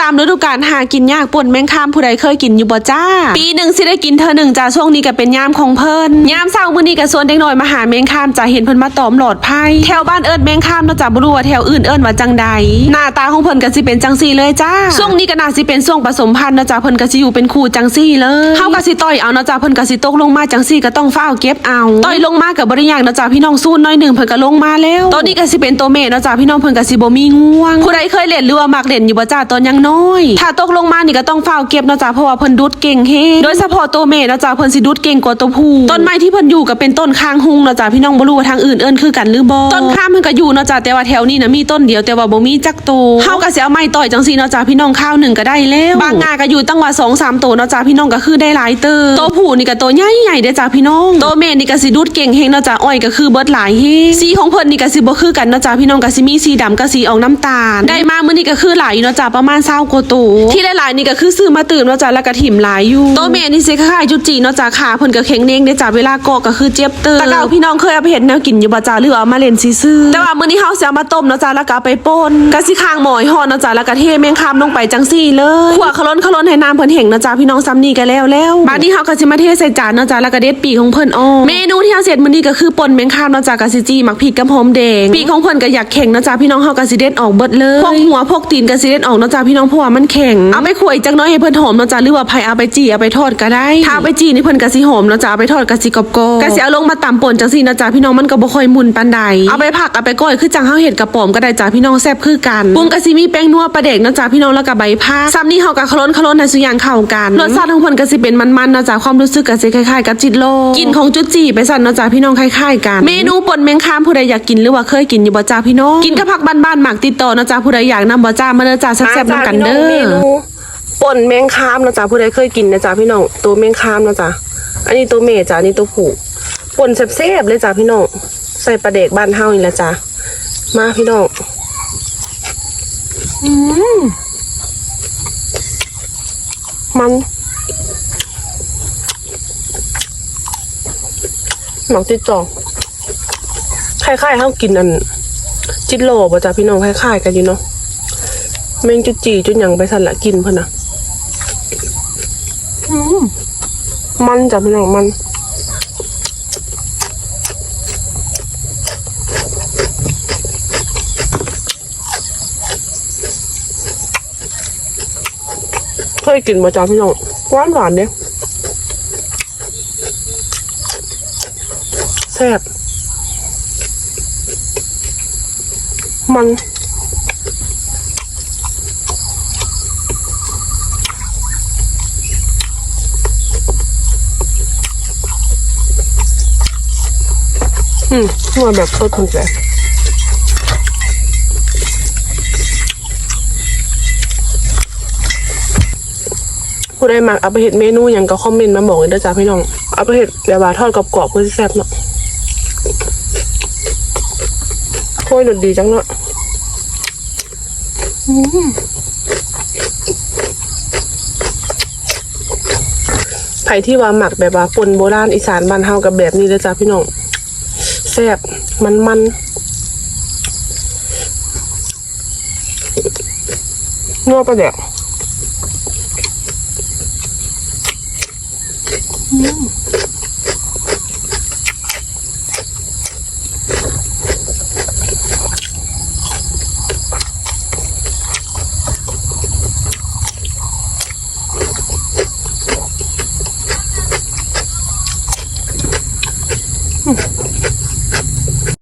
ตามฤดูกาลหากินยากป่นแมงคามผู้ใดเคยกินอยู่บ่จ้า ปีหนึ่งสิได้กินเธอหนึ่งจ้าช่วงนี้ก็เป็นยามของเพิ่นยามเช้ามื้อนี้ก็ส่วนเด็กน้อยมาหาแมงคามจ้าเห็นเพิ่นมาตอมหลอดไผ่แถวบ้านเอิ้นแมงคามเนาะจ้าบ่รู้ว่าแถวอื่นเอิ้นว่าจังใดหน้าตาของเพิ่นก็สิเป็นจังซี่เลยจ้าช่วงนี้ก็น่าสิเป็นช่วงผสมพันธุ์เนาะจ้าเพิ่นก็สิอยู่เป็นคู่จังซี่เลยเฮาก็สิต่อยเอาเนาะจ้าเพิ่นก็สิตกลงมาจังซี่ก็ต้องฟ้าเก็บเอาต่อยลงมาก็บ่ได้ยากเนาะจ้าพี่น้องสู้น้อยหนึงเพิ่นก็ลงมาแล้วตัวนี้ก็สิเป็นตัวเมเนาะจ้าพี่น้องเพิ่นก็สิบ่มีง่วงผู้ใดเคยเล่นหรือว่ามักเล่นอยู่บ่จ้าตอนยังน้อย ถ้าตกลงมานี่ก็ต้องฟ้าเก็บนะจ้าเพราะว่าเพิ่นดูดเก่งเฮงโดยเฉพาะตัวเมเนะจ้าเพิ่นสิดูดเก่งกว่าตัวผู้ต้นไม้ที่เพิ่นอยู่ก็เป็นต้นคางหุงนะจ้าพี่น้องบ่รู้ว่าทางอื่นเอิ้นคือกันหรือบ่ต้นข้ามเพิ่นก็อยู่นะจ้าแต่ว่าแถวนี้นะมีต้นเดียวแต่ว่าบ่มีจักโตวเฮาก็สิเอาไม้ต่อยจังซี่นะจ้าพี่น้องข้าวหนึ่งก็ได้แล้วบางงาก็อยู่ตั้งว่า2 3ตัวนะจ้าพี่น้องก็คือได้หลายเติบตัวผู้นี่ก็ตัวใหญ่ๆเด้จ้าพี่น้องตัวเมนี่ก็สิดูดเก่งเฮงนะจ้าอ้อยก็คือเบิดหลายเฮงสีของเพิ่นนี่ก็สิบ่คือกันนะจ้าพี่น้องก็สิมีสีดำกับสีออกน้ำตาล ได้มามื้อนี้ก็คือหลายอยู่นะจ้าประมาณ20กว่าตัวที่หลายๆนี่ก็คือซื้อมาตื่นเนาะจ้าแล้วก็ถิ่มหลายอยู่ตัวเมนี่สิคล้ายๆจุจีเนาะจ้าขาเพิ่นก็แข็งเน่งเด้จ้าเวลาเกาะก็คือเจ็บเติบตะเกาพี่น้องเคยเอาไปเฮ็ดแนวกินอยู่บ่จ้าหรือเอามาเล่นซื่อแต่ว่ามื้อนี้เฮาสิเอามาต้มเนาะจ้าแล้วก็ไปป่นก็สิข้างหมอยห่อเนาะจ้าแล้วก็เทแมงคามลงไปจังซี่เลยขั่วขล้นขล้นให้น้ำเพิ่นแห้งเนาะจ้าพี่น้องซ้ำนี่ก็แล้วแล้วบัดนี้เฮาก็สิมาเทใส่จานเนาะจ้าแล้วก็เด็ดปีกของเพิ่นออเมนูที่เฮาเสร็จมื้อนี้ก็คือป่นแมงคามเนาะจ้าก็สิจี้หมักพริกกับหอมแดงปีกของเพิ่นก็อยากแข็งเนาะจ้าพี่น้องเฮาก็สิเด็ดออกเบิดเลยพวกหัวพวกตีนก็สิเด็ดออกเนาะจ้าพี่น้องเพราะว่ามันแข็งเอาไปขวยจักหน้อยให้เพิ่นหอมเนาะจ้าหรือว่าไผเอาไปจี้เอาไปทอดก็ได้ถ้าเอาไปจี้นี่เพิ่นก็สิหอมเนาะจ้าเอาไปทอดก็สิกรอบๆก็สิเอาลงมาตำป่นจังซี่เนาะจ้าพี่น้องมันก็บ่ค่อยมุนปานใดเอาไปผักเอาไปก้อยคือจังเฮาเห็ดกระป๋อมก็ได้จ้าพี่น้องแซ่บคือกันปรุงก็สิมีแป้งนัวปลาเด็กเนาะจ้าพี่น้องแล้วก็ใบพาซ้ำนี่เฮาก็คล้นคล้นให้สุกอย่างเข้ากันรสชาติของเพิ่นก็สิเป็นมันๆเนาะจ้าความรู้สึกก็สิคล้ายๆกับจิตโลกินของจุดจีไปสั่นเนาะจ้าพี่น้องคล้ายๆกันเมนูป่นแมงคามผู้ใดอยากกินหรือว่าเคยกินอยู่บ่จ้าพี่น้องกินกับผักบ้านๆหมักติดต่อเนาะจ้าผู้ใดอยากนำบ่จ้ามาเด้อจ้าแซ่บๆนํกันเด้อป่นแมงคามนะจ๊ะผู้ใดเคยกินนะจ๊ะพี่น้องตัวแมงคามนะจ๊ะอันนี้ตัวเมจ้ะอันนี้ตัวผู้ป่นแซ่บๆเลยจ้ะพี่น้องใส่ปลาเด็กบ้านเฮานี่แหละจ้ะมาพี่น้องอืมมันหนังติดจองคล้ายๆเฮากินอันจิตโลบ่จ้ะพี่น้องคล้ายๆกันอยู่เนาะ แมงจุดจีจุดหยังไปสั่นละกินเพิ่นนะอืมมันจ้ะพี่น้องมัน เคยกินมาจ้าพี่น้องหวานหวานๆเนี่ยแซ่บมัน อืมนวแบบโคตรถูกใจผู้ใดมักเอาไปเห็ดเมนูอย่างก็คอมเมนต์มาบอกเลยนะจ๊ะพี่น้อง เอาไปเห็ดแบบว่าทอดกรอบๆเพื่อแซ่บเนาะโค้ยหลุดดีจังเนาะอืมไผ่ที่ว่าหมักแบบว่าปนโบราณอีสานบ้านเฮากับแบบนี้เลยจ้ะพี่น้อง แซ่บมันมันนัวปลาแดก